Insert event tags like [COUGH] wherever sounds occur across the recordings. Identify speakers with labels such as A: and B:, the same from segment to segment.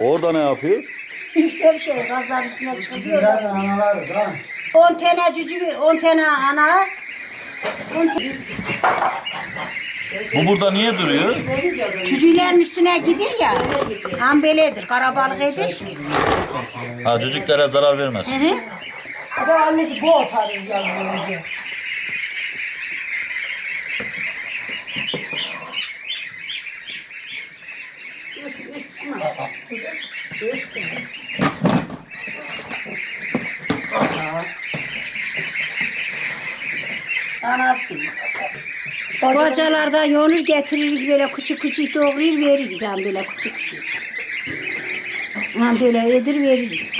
A: Orada ne yapıyor?
B: İşte bir şey gazlar üstüne çıkıyor.
C: Yani analar da.
B: 10 tane cücük, 10 tane ana. 10 tane
A: Bu burada niye duruyor?
B: cücüklerin üstüne gidir ya. Ambeledir, karabalık edir.
A: Ha cücüklere zarar vermez.
B: Hı hı.
D: Adam annesi bu atarıyor yazıyor önce.
B: Bacalarda yoğunur getirir böyle küçük küçük doğrayır verir ben böyle küçük küçük. Ha böyle edir verir.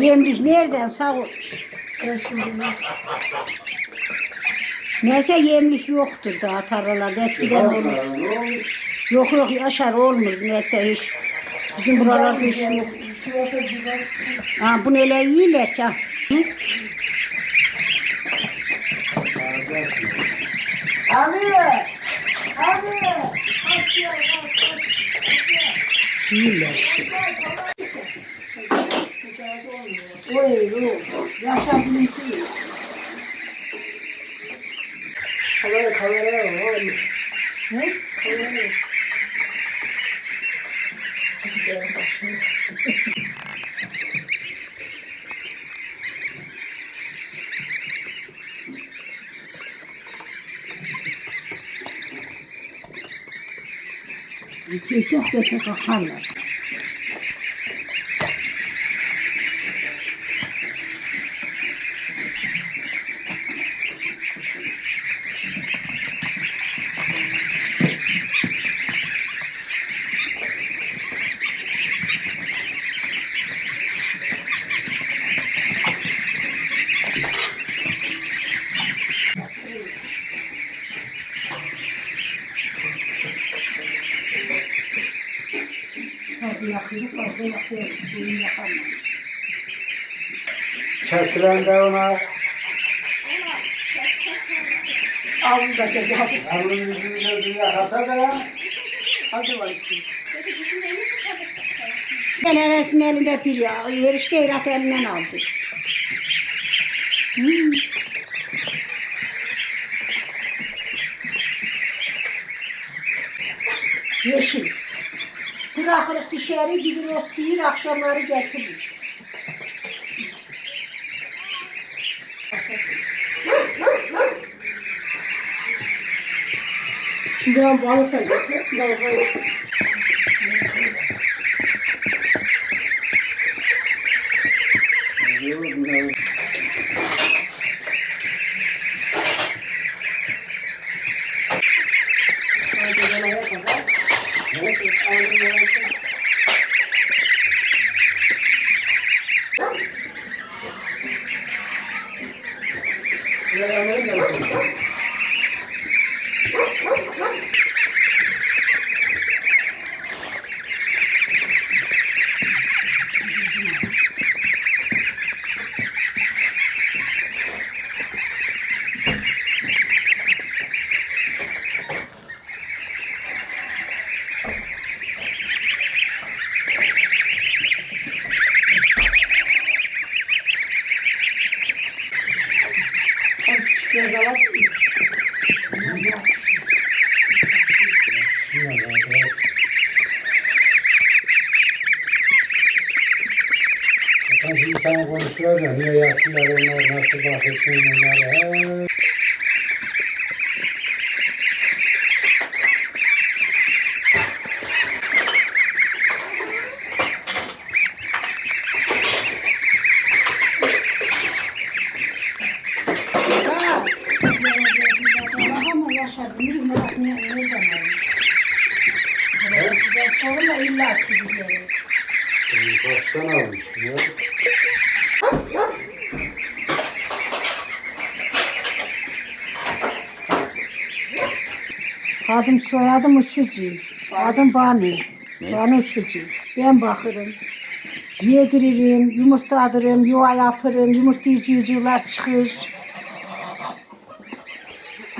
B: Yemlik nereden sağ olmuş. Neyse yemlik yoktur daha tarlalarda eskiden olur. Yok yok yaşar olmuyor neyse hiç. Bizim buralarda hiç yok. Ha bunu öyle iyiler ki. ha.
D: Abi! Abi!
B: İyiler işte.
D: Oy, oy. Yaşa bununki. Kamera, kamera var. Ne? Kamera.
B: 就些活太好干了
C: Kesilen de ona
D: Abi da sen hadi.
C: alnın yüzünü gözünü yakasa da
D: Hadi var işte.
B: Sen heresin elinde bir ya. Erişte irat elinden aldı. Hmm. Yeşil. Bırakırız dışarı gidir otlayır akşamları getirir.
D: Şimdi ben balık da getir. വേണമെങ്കിലും കഴിക്കും
C: Sen şimdi sana konuşuyor da niye yaptılar onlar nasıl bahsettin onları. He.
B: Bak. Ama yaşadım. Merak ne nereden almış? Ben sorun da illa ki gidiyorum.
C: Baştan almış ya.
B: Adım soyadım Uçucu. Adım Banu. Banu Uçucu. Ben bakırım. Yediririm, yumurtladırım, yuva yaparım, yumurtlayıcı cücüğler çıkır.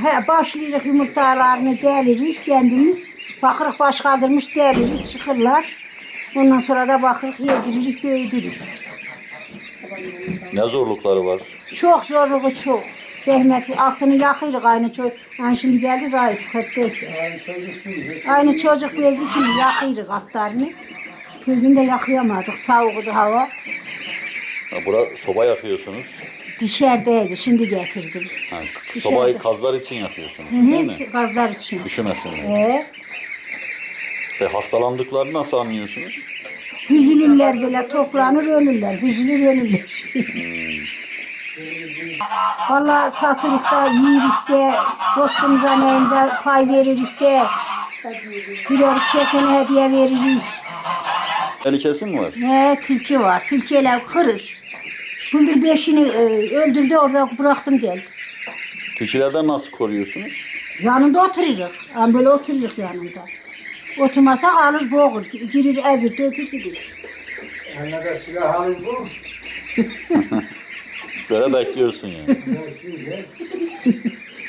B: He, başlayırıq yumurtalarını delirik kendimiz. Bakırıq baş kaldırmış delirik çıkırlar. Ondan sonra da bakırıq yediririk büyüdürük.
A: Ne zorlukları var?
B: Çok zorluğu çok. Zəhməti altını yaxırıq aynı çocuk. Yani şimdi geldi zayıf 45.
C: Yani çocuk değil.
B: Aynı çocuk bezi kimi yaxırıq altlarını. Bir gün de yakıyamadık. Soğuğdu hava.
A: Ha, bura soba yakıyorsunuz.
B: Dışarıdaydı. Şimdi getirdim.
A: Ha,
B: Dışarıda.
A: sobayı kazlar için yakıyorsunuz değil mi?
B: Hı, gazlar için.
A: Üşümesin diye.
B: Ee,
A: Ve hastalandıklarını nasıl anlıyorsunuz?
B: Büzülürler böyle toplanır ölürler. Büzülür ölürler. [LAUGHS] Valla satırıq da, yiyirik de, dostumuza neyimize pay veririk de. Birer çekene hediye veririk.
A: Tehlikesi mi var?
B: Ne tilki var, tilkiyle kırır. Gündür beşini e, öldürdü orada bıraktım geldim.
A: Tilkilerden nasıl koruyorsunuz?
B: Yanında otururuz. Yani böyle otururuz yanında. Oturmasa alır boğur. Girir ezir, dökür gidiyor.
C: Yanına da silah alır bu. [LAUGHS]
A: Böyle bekliyorsun yani.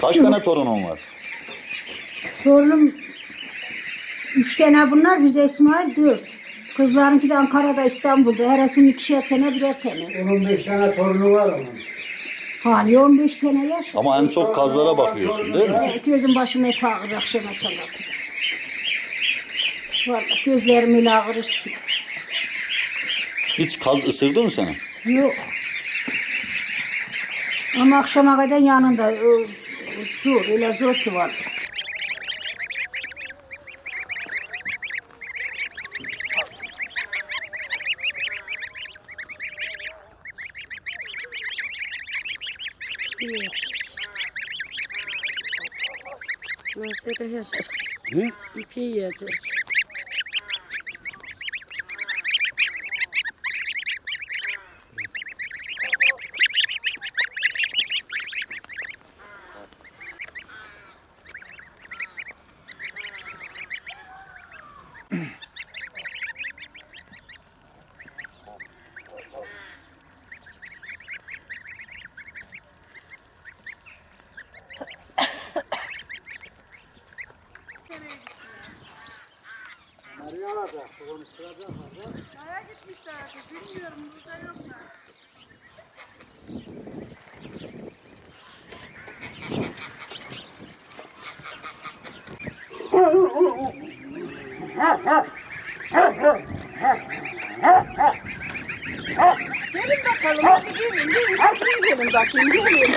A: Kaç tane torunun var?
B: Torunum üç tane bunlar, bir de İsmail dört. Kızlarınki de Ankara'da, İstanbul'da. Herasının ikişer tane, birer tane.
C: 15 tane torunu var onun.
B: Hali 15 tane yaş.
A: Ama en çok kazlara bakıyorsun değil mi?
B: Evet, gözüm başım hep ağrır akşama çalar. Vallahi gözlerim öyle ağrır.
A: Hiç kaz ısırdı mı seni?
B: Yok. Ama akşama kadar yanında o, o zor, öyle zor ki var.
E: Nu sidder jeg Nasıl da yaşar.
A: Hı?
E: İpi yiyecek.
D: Gelin bakalım hadi gelin gelin. Hadi gelin bakayım gelin.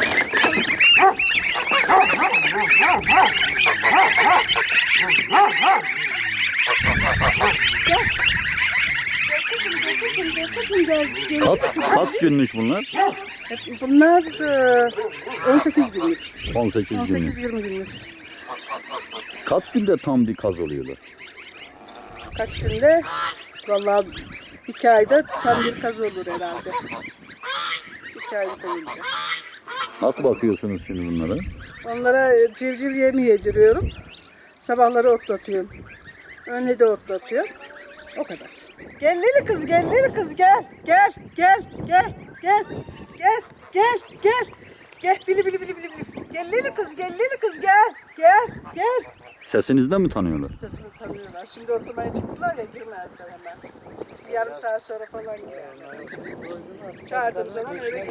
A: Kaç, kaç günlük bunlar?
D: Bunlar e, 18 günlük.
A: 18 günlük.
D: 18-20 günlük.
A: Kaç günde tam bir kaz oluyorlar?
D: Kaç günde? Vallahi iki ayda tam bir kaz olur herhalde. İki ay boyunca.
A: Nasıl bakıyorsunuz şimdi bunlara?
D: Onlara e, civciv yemi yediriyorum. Sabahları otlatıyorum. Önüne de otlatıyorum. O kadar. Gel Lili kız gel Lili kız gel. Gel gel gel gel gel gel gel. Gel bili bili bili bili. Gel Lili kız gel Lili kız gel. Gel gel.
A: Sesinizden mi tanıyorlar?
D: Sesimizi tanıyorlar. Şimdi oturmaya çıktılar ya girmezler hemen. Bir yarım saat sonra falan girerler. Çağırdığım zaman öyle